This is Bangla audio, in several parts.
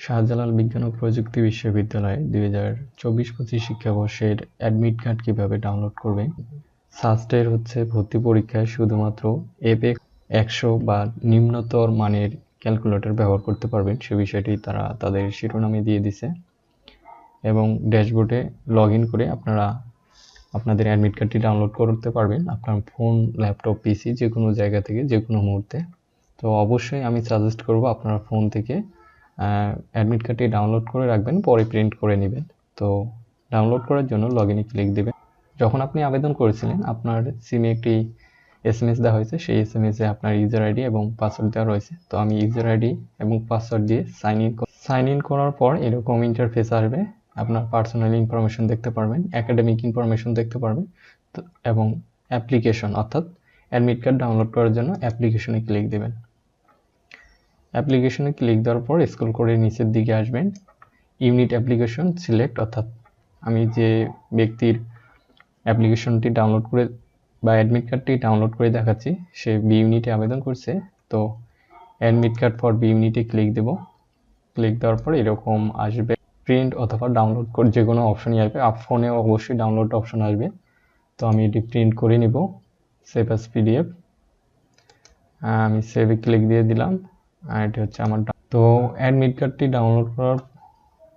শাহজালাল বিজ্ঞান ও প্রযুক্তি বিশ্ববিদ্যালয়ে দুই হাজার চব্বিশ পঁচিশ শিক্ষাবর্ষের অ্যাডমিট কার্ড কীভাবে ডাউনলোড করবে? সাস্টের হচ্ছে ভর্তি পরীক্ষায় শুধুমাত্র এপে একশো বা নিম্নতর মানের ক্যালকুলেটর ব্যবহার করতে পারবেন। সে বিষয়টি তারা তাদের শিরোনামে দিয়ে দিছে। এবং ড্যাশবোর্ডে লগ ইন করে আপনারা আপনাদের অ্যাডমিট কার্ডটি ডাউনলোড করতে পারবেন। আপনার ফোন ল্যাপটপ পিসি যে কোনো জায়গা থেকে যে কোনো মুহূর্তে। তো অবশ্যই আমি সাজেস্ট করব আপনারা ফোন থেকে অ্যাডমিট কার্ডটি ডাউনলোড করে রাখবেন, পরে প্রিন্ট করে নেবেন। তো ডাউনলোড করার জন্য লগ ইনে ক্লিক দেবেন। যখন আপনি আবেদন করেছিলেন, আপনার সিমে একটি এস এম এস দেওয়া হয়েছে। সেই এস এম এসে আপনার ইউজার আইডি এবং পাসওয়ার্ড দেওয়া রয়েছে। তো আমি ইউজার আইডি এবং পাসওয়ার্ড দিয়ে সাইন ইন সাইন ইন করার পর এরকম ইন্টারফেস আসবে। আপনার পার্সোনাল ইনফরমেশন দেখতে পারবেন একাডেমিক ইনফরমেশন দেখতে পারবেন এবং অ্যাপ্লিকেশন অর্থাৎ অ্যাডমিট কার্ড ডাউনলোড করার জন্য অ্যাপ্লিকেশনে ক্লিক দেবেন। অ্যাপ্লিকেশনে ক্লিক দেওয়ার পর স্ক্রল করে নিচের দিকে আসবেন। ইউনিট অ্যাপ্লিকেশন সিলেক্ট, অর্থাৎ আমি যে ব্যক্তির অ্যাপ্লিকেশনটি ডাউনলোড করে বা অ্যাডমিট কার্ডটি ডাউনলোড করে দেখাচ্ছি, সে বি ইউনিটে আবেদন করছে। তো অ্যাডমিট কার্ড ফর বি ইউনিটে ক্লিক দেব। ক্লিক দেওয়ার পর এরকম আসবে। প্রিন্ট অথবা ডাউনলোড করে, যে কোনো অপশনই আসবে। আপ ফোনে অবশ্যই ডাউনলোড অপশন আসবে। তো আমি এটি প্রিন্ট করে নিব। Save as PDF. আমি সেভে ক্লিক দিয়ে দিলাম। আর এটি হচ্ছে আমার তো অ্যাডমিট কার্ডটি ডাউনলোড করার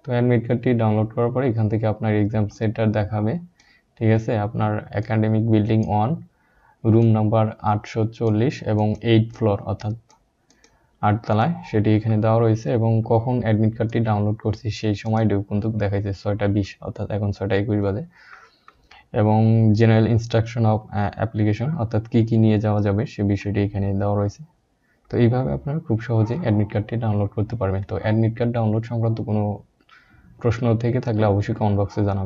তো অ্যাডমিট কার্ডটি ডাউনলোড করার পরে এখান থেকে আপনার এক্সাম সেন্টার দেখাবে। ঠিক আছে? আপনার academic building one room number আটশো চল্লিশ এবং এইট ফ্লোর অর্থাৎ আটতলায়। সেটি এখানে দেওয়া রয়েছে এবং কখন অ্যাডমিট কার্ডটি ডাউনলোড করছি সেই সময় কিন্তু দেখাইছে, ছয়টা বিশ, অর্থাৎ এখন ছয়টা একুশ বাজে। এবং জেনারেল ইনস্ট্রাকশন অফ অ্যাপ্লিকেশন অর্থাৎ কী কী নিয়ে যাওয়া যাবে সে বিষয়টি এখানে দেওয়া রয়েছে। তো এইভাবে আপনারা খুব সহজে অ্যাডমিট কার্ডটি ডাউনলোড করতে পারবেন। তো অ্যাডমিট কার্ড ডাউনলোড সংক্রান্ত কোনো প্রশ্ন থেকে থাকলে অবশ্যই কমেন্ট বক্সে জানাবেন।